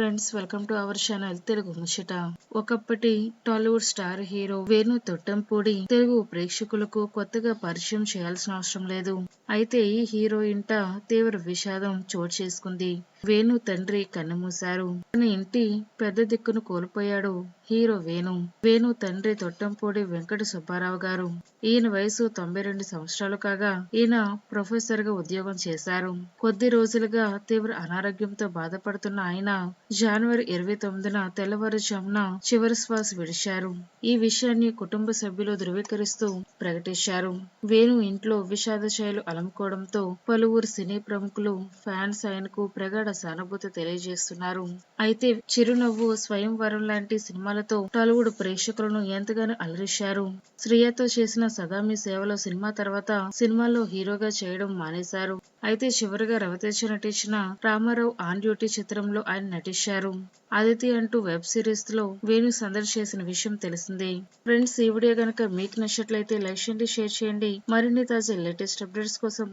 Friends welcome to our channel Telugu ముచ్చట ఒకప్పటి Tollywood star hero Venu Thottempudi Telugu ప్రేక్షకులకు కొత్తగా పరిచయం చేయాల్సిన అవసరం లేదు. అయితే ఈ హీరో ఇంట తీవ్ర విషాదం చోటు చేసుకుంది. వేణు తండ్రి కన్నుమూశారు. తన ఇంటి పెద్ద దిక్కును కోల్పోయాడు హీరో వేణు వేణు తండ్రి తొట్టంపూడి వెంకట సుబ్బారావు గారు. ఈయన వయసు తొంభై రెండు సంవత్సరాలు కాగా ఈయన ప్రొఫెసర్గా ఉద్యోగం చేశారు. కొద్ది రోజులుగా తీవ్ర అనారోగ్యంతో బాధపడుతున్న ఆయన జనవరి ఇరవై తొమ్మిదిన తెల్లవారుజామున చివరి శ్వాస విడిచారు ఈ విషయాన్ని కుటుంబ సభ్యులు ధృవీకరిస్తూ ప్రకటించారు. వేణు ఇంట్లో విషాద ఛాయలు అలముకోవడంతో పలువురు సినీ ప్రముఖులు ఫ్యాన్స్ ఆయనకు ప్రగాఢ సానుభూతి తెలియజేస్తున్నారు. అయితే చిరునవ్వు స్వయంవరం లాంటి సినిమాలతో టాలీవుడ్ ప్రేక్షకులను ఎంతగానో అలరించారు శ్రియతో చేసిన సదామి సేవలో సినిమా తర్వాత సినిమాల్లో హీరోగా చేయడం మానేశారు. అయితే చివరిగా రవితేజ నటించిన రామారావు ఆన్ డ్యూటీ చిత్రంలో ఆయన నటించారు. అదితి అంటూ వెబ్ సిరీస్లో వేణు సందడి చేసిన విషయం తెలిసిందే. ఫ్రెండ్స్ ఈ వీడియో గనక మీకు నచ్చినట్లయితే లైక్ చేయండి షేర్ చేయండి. మరిన్ని తాజా లేటెస్ట్ అప్డేట్స్ కోసం